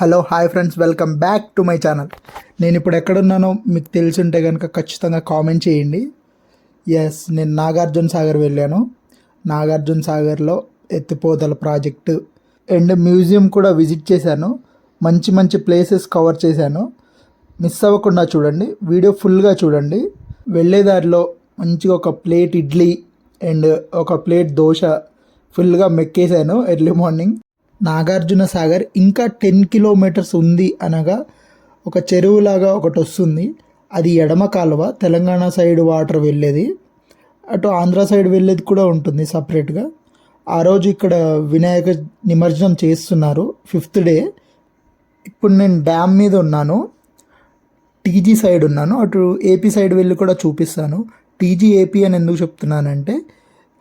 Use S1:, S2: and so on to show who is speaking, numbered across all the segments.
S1: Hello hi friends welcome back to my channel. నేను ఇప్పుడు ఎక్కడున్నానో మీకు తెలిసి ఉంటే కనుక ఖచ్చితంగా కామెంట్ చేయండి. ఎస్ నేను నాగార్జున సాగర్ వెళ్ళాను. నాగార్జున సాగర్లో ఎత్తిపోతల ప్రాజెక్టు అండ్ మ్యూజియం కూడా విజిట్ చేశాను. మంచి మంచి ప్లేసెస్ కవర్ చేశాను. మిస్ అవ్వకుండా చూడండి వీడియో ఫుల్గా చూడండి. వెళ్ళే దారిలో మంచిగా ఒక ప్లేట్ ఇడ్లీ అండ్ ఒక ప్లేట్ దోశ ఫుల్గా మెక్కేశాను ఎర్లీ మార్నింగ్. నాగార్జున సాగర్ ఇంకా టెన్ కిలోమీటర్స్ ఉంది అనగా ఒక చెరువులాగా ఒకటి వస్తుంది. అది ఎడమ కాలువ తెలంగాణ సైడ్ వాటర్ వెళ్ళేది. అటు ఆంధ్ర సైడ్ వెళ్ళేది కూడా ఉంటుంది సపరేట్గా ఆ రోజు ఇక్కడ వినాయక నిమజ్జనం చేస్తున్నారు. ఫిఫ్త్ డే ఇప్పుడు నేను డ్యామ్ మీద ఉన్నాను. టీజీ సైడ్ ఉన్నాను. అటు ఏపీ సైడ్ వెళ్ళి కూడా చూపిస్తాను. టీజీ ఏపీ అని ఎందుకు చెప్తున్నానంటే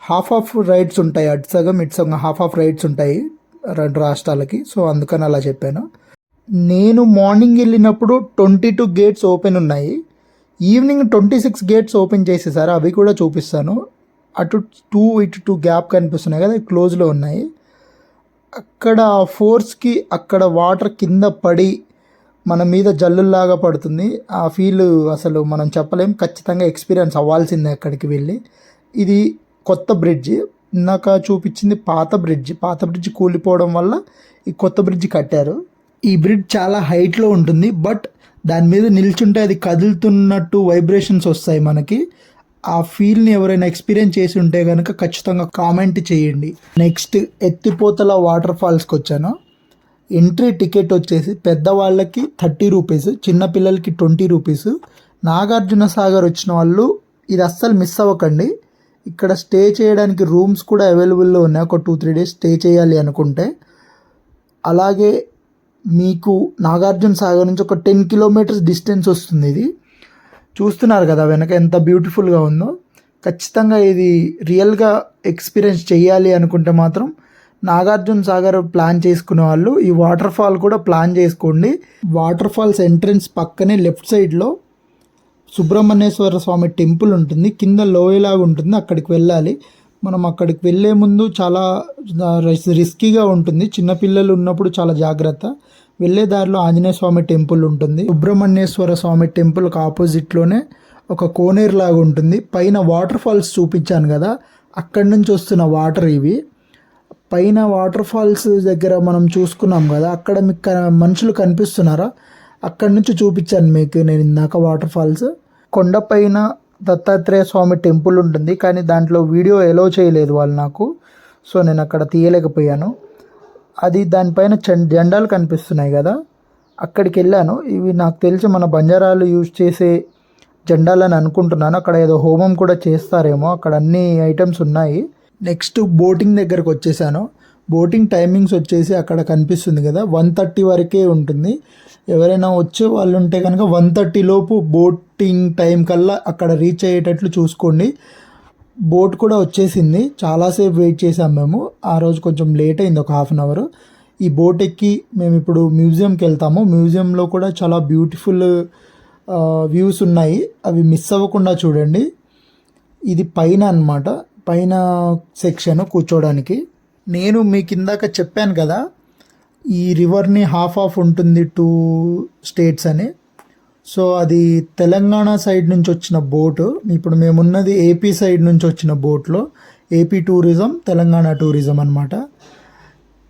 S1: హాఫ్ ఆఫ్ రైడ్స్ ఉంటాయి. అటు సగం ఇటు సగం హాఫ్ ఆఫ్ రైడ్స్ ఉంటాయి. రెండు రాష్ట్రాలకి. సో అందుకని అలా చెప్పాను. నేను మార్నింగ్ వెళ్ళినప్పుడు ట్వంటీ టూ గేట్స్ ఓపెన్ ఉన్నాయి. Evening twenty six gates open చేసేసారు అవి కూడా చూపిస్తాను. అటు టూ ఇటు టూ గ్యాప్ కనిపిస్తున్నాయి కదా క్లోజ్లో ఉన్నాయి. అక్కడ ఆ ఫోర్స్కి అక్కడ వాటర్ కింద పడి మన మీద జల్లుల్లాగా పడుతుంది. ఆ ఫీల్ అసలు మనం చెప్పలేం. ఖచ్చితంగా ఎక్స్పీరియన్స్ అవ్వాల్సిందే అక్కడికి వెళ్ళి. ఇది కొత్త బ్రిడ్జ్. ఇందాక చూపించింది పాత బ్రిడ్జ్. పాత బ్రిడ్జ్ కూలిపోవడం వల్ల ఈ కొత్త బ్రిడ్జ్ కట్టారు. ఈ బ్రిడ్జ్ చాలా హైట్లో ఉంటుంది బట్ దాని మీద నిల్చుంటే అది కదులుతున్నట్టు వైబ్రేషన్స్ వస్తాయి మనకి. ఆ ఫీల్ని ఎవరైనా ఎక్స్పీరియన్స్ చేసి ఉంటే కనుక ఖచ్చితంగా కామెంట్ చేయండి. నెక్స్ట్ ఎత్తిపోతల వాటర్ ఫాల్స్కి వచ్చాను. ఎంట్రీ టికెట్ వచ్చేసి పెద్దవాళ్ళకి థర్టీ రూపీస్ చిన్నపిల్లలకి ట్వంటీ రూపీస్. నాగార్జున సాగర్ వచ్చిన వాళ్ళు ఇది అస్సలు మిస్ అవ్వకండి. ఇక్కడ స్టే చేయడానికి రూమ్స్ కూడా అవైలబుల్లో ఉన్నాయి. ఒక టూ త్రీ డేస్ స్టే చేయాలి అనుకుంటే. అలాగే మీకు నాగార్జున సాగర్ నుంచి ఒక టెన్ కిలోమీటర్స్ డిస్టెన్స్ వస్తుంది ఇది. చూస్తున్నారు కదా వెనక ఎంత బ్యూటిఫుల్గా ఉందో. ఖచ్చితంగా ఇది రియల్గా ఎక్స్పీరియన్స్ చేయాలి అనుకుంటే మాత్రం నాగార్జున సాగర్ ప్లాన్ చేసుకునే వాళ్ళు ఈ వాటర్ ఫాల్ కూడా ప్లాన్ చేసుకోండి. వాటర్ ఫాల్స్ ఎంట్రన్స్ పక్కనే లెఫ్ట్ సైడ్లో సుబ్రహ్మణ్యేశ్వర స్వామి టెంపుల్ ఉంటుంది కింద లోయలాగా ఉంటుంది అక్కడికి వెళ్ళాలి. మనం అక్కడికి వెళ్ళే ముందు చాలా రిస్కీగా ఉంటుంది. చిన్నపిల్లలు ఉన్నప్పుడు చాలా జాగ్రత్త. వెళ్ళే దారిలో ఆంజనేయ స్వామి టెంపుల్ ఉంటుంది. సుబ్రహ్మణ్యేశ్వర స్వామి టెంపుల్కి ఆపోజిట్లోనే ఒక కోనేరు లాగా ఉంటుంది. పైన వాటర్ ఫాల్స్ చూపించాను కదా అక్కడి నుంచి వస్తున్న వాటర్ ఇవి. పైన వాటర్ ఫాల్స్ దగ్గర మనం చూసుకున్నాం కదా అక్కడ మీకు మనుషులు కనిపిస్తున్నారా? అక్కడి నుంచి చూపించాను మీకు. నేను ఇందాక వాటర్ ఫాల్స్ కొండపైన దత్తాత్రేయ స్వామి టెంపుల్ ఉంటుంది కానీ దాంట్లో వీడియో ఎలో చేయలేదు వాళ్ళు నాకు. సో నేను అక్కడ తీయలేకపోయాను. అది దానిపైన జెండాలు కనిపిస్తున్నాయి కదా అక్కడికి వెళ్ళాను. ఇవి నాకు తెలిసి మన బంజారాలు యూజ్ చేసే జెండాలని అనుకుంటున్నాను. అక్కడ ఏదో హోమం కూడా చేస్తారేమో అక్కడ అన్ని ఐటమ్స్ ఉన్నాయి. నెక్స్ట్ బోటింగ్ దగ్గరకు వచ్చేసాను. బోటింగ్ టైమింగ్స్ వచ్చేసి అక్కడ కనిపిస్తుంది కదా వన్ థర్టీ వరకే ఉంటుంది. ఎవరైనా వచ్చే వాళ్ళు ఉంటే కనుక వన్ థర్టీ లోపు బోటింగ్ టైం కల్లా అక్కడ రీచ్ అయ్యేటట్లు చూసుకోండి. బోట్ కూడా వచ్చేసింది. చాలాసేపు వెయిట్ చేసాం మేము. ఆ రోజు కొంచెం లేట్ అయింది ఒక హాఫ్ అన్ అవర్. ఈ బోట్ ఎక్కి మేము ఇప్పుడు మ్యూజియంకి వెళ్తాము. మ్యూజియంలో కూడా చాలా బ్యూటిఫుల్ వ్యూస్ ఉన్నాయి. అవి మిస్ అవ్వకుండా చూడండి. ఇది పైన అన్నమాట. పైన సెక్షన్ కూర్చోడానికి. నేను మీకు ఇందాక చెప్పాను కదా ఈ రివర్ని హాఫ్ ఆఫ్ ఉంటుంది టూ స్టేట్స్ అని. సో అది తెలంగాణ సైడ్ నుంచి వచ్చిన బోటు. ఇప్పుడు మేమున్నది ఏపీ సైడ్ నుంచి వచ్చిన బోట్లో. ఏపీ టూరిజం తెలంగాణ టూరిజం అన్నమాట.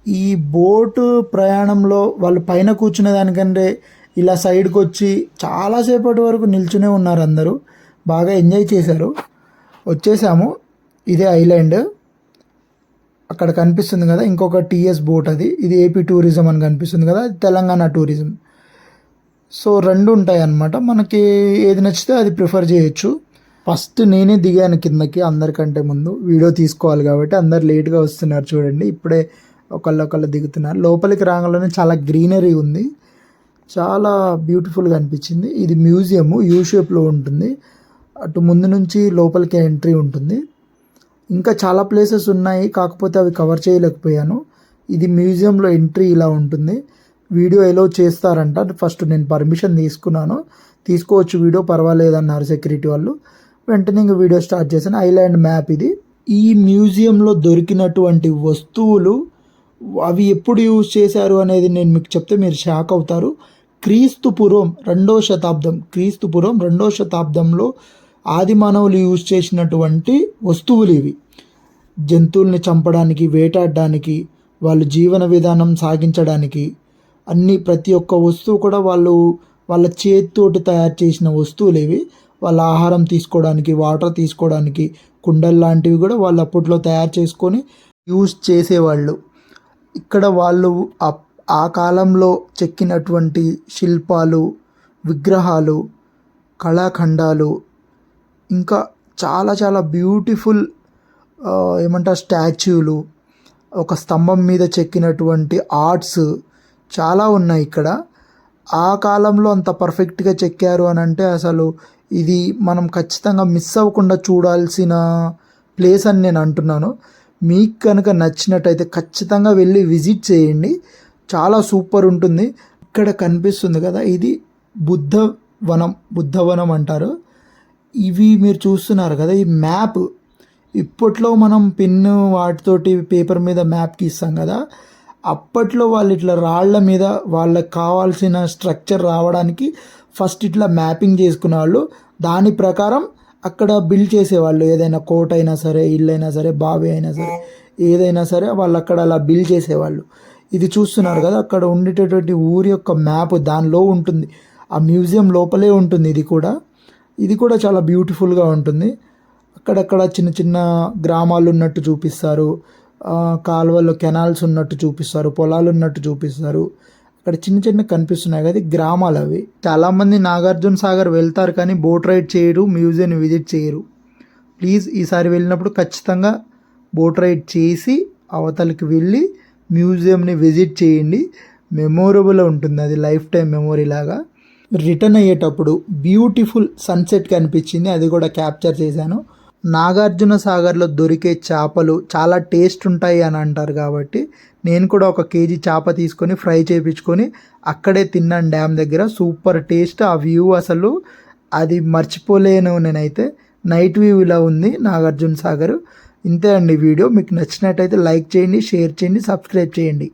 S1: ఈ బోటు ప్రయాణంలో వాళ్ళు పైన కూర్చునే దానికంటే ఇలా సైడ్కి వచ్చి చాలాసేపటి వరకు నిల్చునే ఉన్నారు అందరూ. బాగా ఎంజాయ్ చేశారు. వచ్చేసాము. ఇదే ఐలాండ్. అక్కడ కనిపిస్తుంది కదా ఇంకొక టీఎస్ బోట్ అది. ఇది ఏపీ టూరిజం అని కనిపిస్తుంది కదా తెలంగాణ టూరిజం సో రెండు ఉంటాయి అన్నమాట మనకి ఏది నచ్చితే అది ప్రిఫర్ చేయొచ్చు. ఫస్ట్ నేనే దిగాను కిందకి అందరికంటే ముందు. వీడియో తీసుకోవాలి కాబట్టి అందరు లేట్గా వస్తున్నారు చూడండి. ఇప్పుడే ఒకళ్ళు ఒకళ్ళు దిగుతున్నారు. లోపలికి రాగానే చాలా గ్రీనరీ ఉంది. చాలా బ్యూటిఫుల్గా అనిపించింది. ఇది మ్యూజియము యూ షేప్లో ఉంటుంది. అటు ముందు నుంచి లోపలికి ఎంట్రీ ఉంటుంది. ఇంకా చాలా ప్లేసెస్ ఉన్నాయి కాకపోతే అవి కవర్ చేయలేకపోయాను. ఇది మ్యూజియంలో ఎంట్రీ ఇలా ఉంటుంది. వీడియో ఎలో చేస్తారంట. ఫస్ట్ నేను పర్మిషన్ తీసుకున్నాను. తీసుకోవచ్చు వీడియో పర్వాలేదన్నారు సెక్యూరిటీ వాళ్ళు. వెంటనే ఇంక వీడియో స్టార్ట్ చేశాను. ఐలాండ్ మ్యాప్ ఇది. ఈ మ్యూజియంలో దొరికినటువంటి వస్తువులు అవి ఎప్పుడు యూజ్ చేశారు అనేది నేను మీకు చెప్తే మీరు షాక్ అవుతారు. క్రీస్తు పూర్వం రెండో శతాబ్దం క్రీస్తు పూర్వం రెండో శతాబ్దంలో ఆది మానవులు యూజ్ చేసినటువంటి వస్తువులు ఇవి. జంతువుల్ని చంపడానికి వేటాడడానికి వాళ్ళు జీవన విధానం సాగించడానికి అన్ని ప్రతి ఒక్క వస్తువు కూడా వాళ్ళు వాళ్ళ చేతితోటి తయారు చేసిన వస్తువులు ఇవి. వాళ్ళ ఆహారం తీసుకోవడానికి వాటర్ తీసుకోవడానికి కుండలు లాంటివి కూడా వాళ్ళు అప్పట్లో తయారు చేసుకొని యూజ్ చేసేవాళ్ళు. ఇక్కడ వాళ్ళు ఆ- ఆ కాలంలో చెక్కినటువంటి శిల్పాలు విగ్రహాలు కళాఖండాలు ఇంకా చాలా చాలా బ్యూటిఫుల్ ఏమంటారు స్టాచ్యూలు ఒక స్తంభం మీద చెక్కినటువంటి ఆర్ట్స్ చాలా ఉన్నాయి ఇక్కడ. ఆ కాలంలో అంత పర్ఫెక్ట్గా చెక్కారు అని అంటే అసలు ఇది మనం ఖచ్చితంగా మిస్ అవ్వకుండా చూడాల్సిన ప్లేస్ అని నేను అంటున్నాను. మీకు కనుక నచ్చినట్టయితే ఖచ్చితంగా వెళ్ళి విజిట్ చేయండి. చాలా సూపర్ ఉంటుంది. ఇక్కడ కనిపిస్తుంది కదా ఇది బుద్ధ వనం బుద్ధవనం అంటారు. ఇవి మీరు చూస్తున్నారు కదా ఈ మ్యాప్. ఇప్పట్లో మనం పిన్ను వాటితోటి పేపర్ మీద మ్యాప్ గీస్తాం కదా అప్పట్లో వాళ్ళు ఇట్లా రాళ్ళ మీద వాళ్ళకి కావాల్సిన స్ట్రక్చర్ రావడానికి ఫస్ట్ ఇట్లా మ్యాపింగ్ చేసుకునే వాళ్ళు. దాని ప్రకారం అక్కడ బిల్డ్ చేసేవాళ్ళు ఏదైనా కోట అయినా సరే ఇల్లు అయినా సరే బావి అయినా సరే ఏదైనా సరే వాళ్ళు అక్కడ అలా బిల్డ్ చేసేవాళ్ళు. ఇది చూస్తున్నారు కదా అక్కడ ఉండేటటువంటి ఊరి యొక్క మ్యాప్ దానిలో ఉంటుంది. ఆ మ్యూజియం లోపలే ఉంటుంది ఇది కూడా. ఇది కూడా చాలా బ్యూటిఫుల్గా ఉంటుంది. అక్కడక్కడ చిన్న చిన్న గ్రామాలు ఉన్నట్టు చూపిస్తారు. ఆ, కాలువల్లో కెనాల్స్ ఉన్నట్టు చూపిస్తారు. పొలాలు ఉన్నట్టు చూపిస్తారు. అక్కడ చిన్న చిన్న కనిపిస్తున్నాయి కదా గ్రామాలు అవి. చాలామంది నాగార్జున సాగర్ వెళ్తారు కానీ బోట్ రైడ్ చేయరు మ్యూజియం విజిట్ చేయరు. ప్లీజ్ ఈసారి వెళ్ళినప్పుడు ఖచ్చితంగా బోట్ రైడ్ చేసి అవతలకి వెళ్ళి మ్యూజియంని విజిట్ చేయండి. మెమొరబుల్ ఉంటుంది అది లైఫ్ టైం మెమొరీ లాగా. రిటర్న్ అయ్యేటప్పుడు బ్యూటిఫుల్ సన్సెట్ కనిపించింది. అది కూడా క్యాప్చర్ చేశాను. నాగార్జున సాగర్లో దొరికే చేపలు చాలా టేస్ట్ ఉంటాయి అని అంటారు కాబట్టి నేను కూడా ఒక కేజీ చేప తీసుకొని ఫ్రై చేయించుకొని అక్కడే తిన్నాను డ్యామ్ దగ్గర. సూపర్ టేస్ట్ ఆ వ్యూ అసలు అది మర్చిపోలేను నేనైతే. నైట్ వ్యూ ఇలా ఉంది నాగార్జున సాగర్. ఇంతే అండి వీడియో. మీకు నచ్చినట్టయితే లైక్ చేయండి షేర్ చేయండి సబ్స్క్రైబ్ చేయండి.